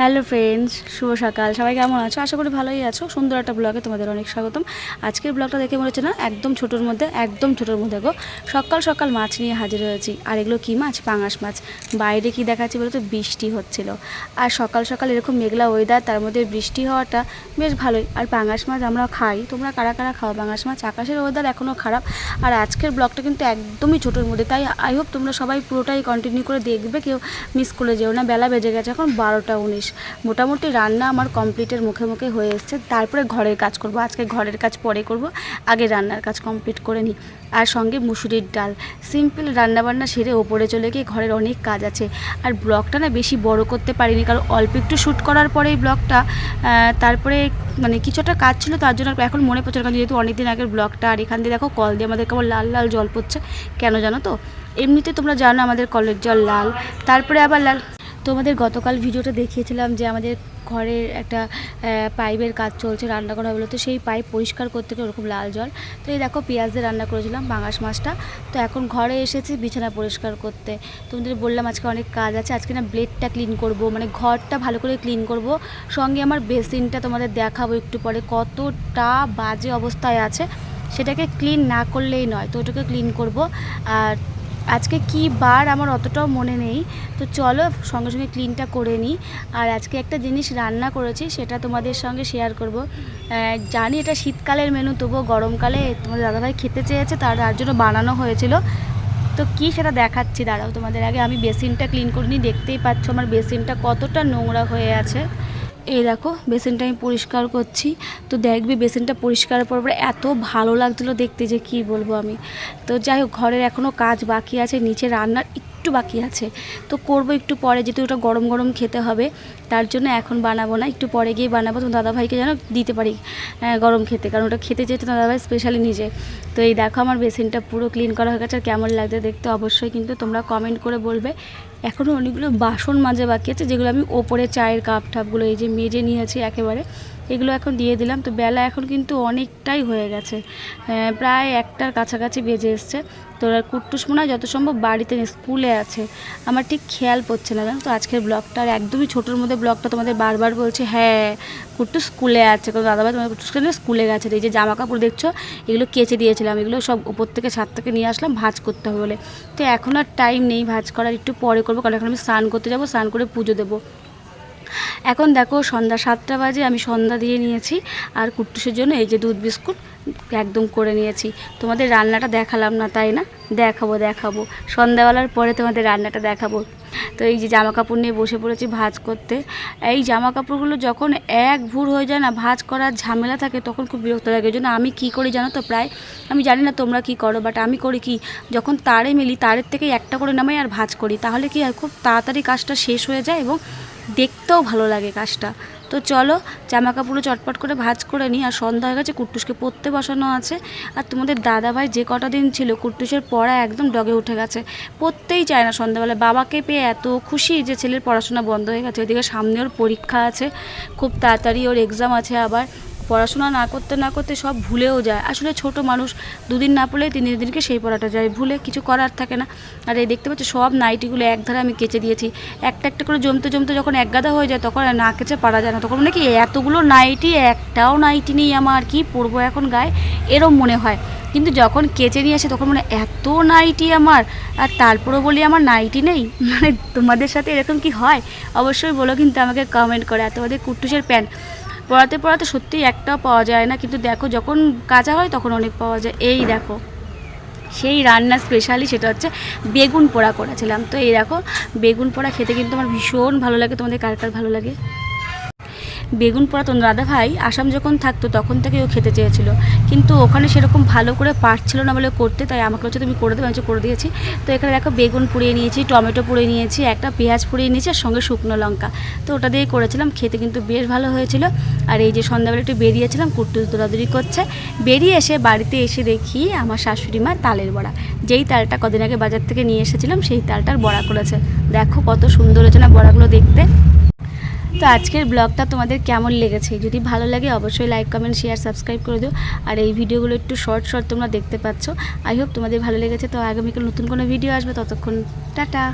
Hello friends শুভ সকাল। সবাই কেমন আছো? আশা করি ভালোই আছো। সুন্দর একটা ব্লগে তোমাদের অনেক স্বাগতম। আজকের ব্লগটা দেখে মনে হচ্ছে না? একদম ছোটোর মধ্যে, একদম ছোটোর মধ্যে গো। সকাল সকাল মাছ নিয়ে হাজির হয়েছি। আর এগুলো কী মাছ? পাঙাশ মাছ। বাইরে কি দেখাচ্ছি বলতো বৃষ্টি হচ্ছিল। আর সকাল সকাল এরকম মেঘলা ওয়েদার তার মধ্যে বৃষ্টি হওয়াটা বেশ ভালোই। আর পাঙাশ মাছ আমরা খাই। তোমরা কারা কারা খাও? পাঙাশ মাছ? আকাশের ওয়েদার এখনও খারাপ। আর আজকের ব্লগটা কিন্তু একদমই ছোটোর মধ্যে। তাই আই হোপ তোমরা সবাই পুরোটাই কন্টিনিউ করে দেখবে। কেউ মিস করে যেও না। বেলা বেজে গেছে এখন বারোটা উনিশ। মোটামুটি রান্না আমার কমপ্লিটের মুখে মুখে হয়ে এসছে। তারপরে ঘরের কাজ করব। আজকে ঘরের কাজ পরে করব। আগে রান্নার কাজ কমপ্লিট করে নিই। আর সঙ্গে মুসুরির ডাল। সিম্পল রান্নাবান্না সেরে ওপরে চলে গিয়ে ঘরের অনেক কাজ আছে। আর ব্লগটা না বেশি বড় করতে পারিনি। কারণ অল্প একটু শ্যুট করার পরে এই ব্লগটা তারপরে মানে কিছুটা কাজ ছিল, তার জন্য এখন মনে পড়ছে কারণ যেহেতু অনেকদিন আগের ব্লগটা, আর এখান দিয়ে দেখো কল দিয়ে আমাদের কেমন লাল লাল জল পড়ছে। কেন জানো তো? এমনিতে তোমরা জানো আমাদের কলের জল লাল। তারপরে আবার লাল তোমাদের গতকাল ভিডিওটা দেখিয়েছিলাম যে আমাদের ঘরের একটা পাইপের কাজ চলছে রান্না করা হলো তো সেই পাইপ পরিষ্কার করতে গিয়ে ওরকম লাল জল। তো এই দেখো পেঁয়াজ দিয়ে রান্না করেছিলাম বাঙাশ মাছটা। তো এখন ঘরে এসেছি বিছানা পরিষ্কার করতে। তোমাদের বললাম আজকে অনেক কাজ আছে, আজকে না ব্লেডটা ক্লিন করব মানে ঘরটা ভালো করে ক্লিন করব। সঙ্গে আমার বেসিনটা তোমাদের দেখাবো একটু পরে, কতটা বাজে অবস্থায় আছে। সেটাকে ক্লিন না করলেই নয়, তো ওটাকে ক্লিন করব। আর আজকে কি বার আমার অতটাও মনে নেই। তো চলো সঙ্গে সঙ্গে ক্লিনটা করে নিই। আর আজকে একটা জিনিস রান্না করেছি, সেটা তোমাদের সঙ্গে শেয়ার করব। জানি এটা শীতকালের মেনু তবুও গরমকালে তোমাদের দাদাভাই খেতে চেয়েছে, তার তার জন্য বানানো হয়েছিল। তো কি সেটা দেখাচ্ছি, দাঁড়াও তোমাদের আগে। আমি বেসিনটা ক্লিন করে নিই, দেখতেই পাচ্ছ আমার বেসিনটা কতটা নোংরা হয়ে আছে। এই দেখো, বেসিনটা আমি পরিষ্কার করছি। তো দেখবি বেসিনটা পরিষ্কার করার পরে এত ভালো লাগছিল দেখতে যে কি বলব আমি। তো যাই হোক, ঘরের এখনও কাজ বাকি আছে, নিচে রান্নার একটু বাকি আছে। তো করব একটু পরে, যেহেতু ওটা গরম গরম খেতে হবে, তার জন্য এখন বানাবো না। একটু পরে গিয়ে বানাবো তো দাদাভাইকে যেন দিতে পারি গরম খেতে। কারণ ওটা খেতে যেতে দাদাভাই স্পেশালি নিজে। তো এই দেখো আমার বেসিনটা পুরো ক্লিন করা হয়ে গেছে, আর কেমন লাগছে দেখতে অবশ্যই কিন্তু তোমরা কমেন্ট করে বলবে। এখনও অনেকগুলো বাসন মাজা বাকি আছে, যেগুলো আমি ওপরে চায়ের কাপ টাপগুলো এই যে মেজে নিয়েছি একেবারে। এগুলো এখন দিয়ে দিলাম। তো বেলা এখন কিন্তু অনেকটাই হয়ে গেছে। প্রায় একটার কাছাকাছি বেজে এসছে। তো আর কুট্টুস মনে হয় যত সম্ভব বাড়িতে স্কুলে আছে। আমার ঠিক খেয়াল পড়ছে না, জানো তো? আজকের ব্লগটা আর একদমই ছোটোর মধ্যে ব্লগটা তোমাদের বারবার বলছে হ্যাঁ কুট্টু স্কুলে আছে। কারণ দাদাভাই তোমাদের কুট্টুসকে নিয়ে স্কুলে গেছে। এই যে জামা কাপড় দেখছ, এগুলো কেচে দিয়েছিলাম। এগুলো সব উপর থেকে ছাদ থেকে নিয়ে আসলাম, ভাজ করতে হবে বলে। তো এখন আর টাইম নেই ভাজ করার, একটু পরে করব। কারণ এখন আমি স্নান করতে যাব, স্নান করে পুজো দেবো। এখন দেখো সন্ধ্যা সাতটা বাজে, আমি সন্ধ্যা দিয়ে নিয়েছি, আর কুট্টুসের জন্য এই যে দুধ বিস্কুট একদম করে নিয়েছি। তোমাদের রান্নাটা দেখালাম না, তাই না? দেখাবো দেখাবো। সন্ধ্যাবেলার পরে তোমাদের রান্নাটা দেখাবো। তো এই যে জামা কাপড় নিয়ে বসে পড়েছি ভাজ করতে। এই জামা কাপড়গুলো যখন এক ভুর হয়ে যায় না, ভাজ করার ঝামেলা থাকে, তখন খুব বিরক্ত লাগে। ওই জন্য আমি কী করি জানো তো, প্রায় আমি জানি না তোমরা কি করো বাট আমি করি কি, যখন তারে মিলি, তারের থেকে একটা করে নামাই আর ভাজ করি। তাহলে কি হয়, খুব তাড়াতাড়ি কাজটা শেষ হয়ে যায় এবং দেখতেও ভালো লাগে কাজটা। তো চলো জামা কাপড়ও চটপট করে ভাজ করে নিই। আর সন্ধ্যা হয়ে গেছে, কুট্টুসকে পড়তে বসানো আছে। আর তোমাদের দাদাভাই যে কটা দিন ছিল, কুট্টুসের পড়া একদম ডগে উঠে গেছে। পড়তেই চায় না সন্ধ্যাবেলা। বাবাকে পেয়ে এত খুশি যে ছেলের পড়াশোনা বন্ধ হয়ে গেছে। ওইদিকে সামনে ওর পরীক্ষা আছে। খুব তাড়াতাড়ি ওর এক্সাম আছে আবার। পড়াশোনা না করতে না করতে সব ভুলেও যায়। আসলে ছোট মানুষ দুদিন না পড়লে তিন দিনকে সেই পড়াটা যায়। ভুলে কিছু করার থাকে না। আর এই দেখতে পাচ্ছ, সব নাইটিগুলো এক ধারে আমি কেচে দিয়েছি। একটা একটা করে জমতে জমতে যখন এক গাদা হয়ে যায়, তখন না কেচে পারা যায় না। তখন মানে কি এতগুলো নাইটি, একটাও নাইটি নেই আমার, কি পরবো এখন গায়ে? এরম মনে হয়। কিন্তু যখন কেচে নিয়ে আসে, তখন মানে এত নাইটি আমার। আর তারপরেও বলি, আমার নাইটি নেই? মানে তোমাদের সাথে এরকম কি হয়? অবশ্যই বলো কিন্তু আমাকে কমেন্ট করে। আর তোমাদের কুট্টুসের প্যান্ট। পড়াতে পড়াতে সত্যিই একটাও পাওয়া যায় না। কিন্তু দেখো, যখন কাঁচা হয় তখন অনেক পাওয়া যায়। এই দেখো, সেই রান্না স্পেশালি সেটা হচ্ছে বেগুন পোড়া করেছিলাম। তো এই দেখো, বেগুন পোড়া খেতে কিন্তু আমার ভীষণ ভালো লাগে। তোমাদের কার কার ভালো লাগে? বেগুন পোড়া তো দাদা ভাই আসাম যখন থাকতো, তখন থেকে ও খেতে চেয়েছিল। কিন্তু ওখানে সেরকম ভালো করে পারছিল না বলে করতে, তাই আমাকে হচ্ছে তুমি করে দেবে, আমি করে দিয়েছি। তো এখানে দেখো বেগুন পুড়িয়ে নিয়েছি, টমেটো পুড়িয়ে নিয়েছি, একটা পেঁয়াজ পুড়িয়ে নিয়েছি, আর সঙ্গে শুকনো লঙ্কা। তো ওটা দিয়ে করেছিলাম, খেতে কিন্তু বেশ ভালো হয়েছিল। আর এই যে সন্ধ্যাবেলা একটু বেরিয়েছিলাম কুট্টুস দৌড়াদৌড়ি করছে। বেরিয়ে এসে বাড়িতে এসে দেখি আমার শাশুড়ি মা তালের বড়া। যেই তালটা কদিন আগে বাজার থেকে নিয়ে এসেছিলাম, সেই তালটার বড়া করেছে। দেখো কত সুন্দর হয়েছে না বড়াগুলো দেখতে। তো আজকের ব্লগটা তোমাদের কেমন লেগেছে? যদি ভালো লাগে, অবশ্যই লাইক কমেন্ট শেয়ার সাবস্ক্রাইব করে দিও। আর এই ভিডিওগুলো একটু শর্ট শর্ট তোমরা দেখতে পাচ্ছ। আই হোপ তোমাদের ভালো লেগেছে। তো আগামীকাল নতুন কোনো ভিডিও আসবে। ততক্ষণ, টাটা!